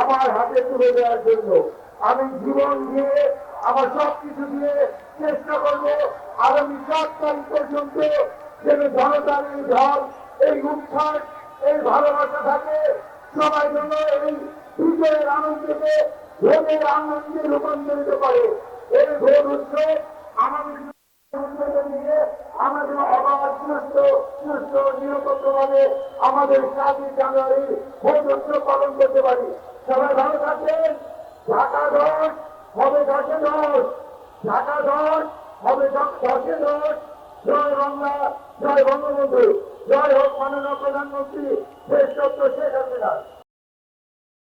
আমার হাতে তুলে দেওয়ার জন্য। আমি জীবন দিয়ে, আমার সব কিছু দিয়ে চেষ্টা করব, আগামী সাত তারিখ পর্যন্ত যেন জনতার এই ঢল, এই উত্থান এই ভালোবাসা থাকে। সবাই যেন এই বিজয়ের আনন্দকে ভোটের আনন্দে রূপান্তরিত করে। এই ভোট উৎসব আমাদের আমাদের জয় বঙ্গবন্ধু। জয় হোক মাননীয় প্রধানমন্ত্রী শেখ হাসিনা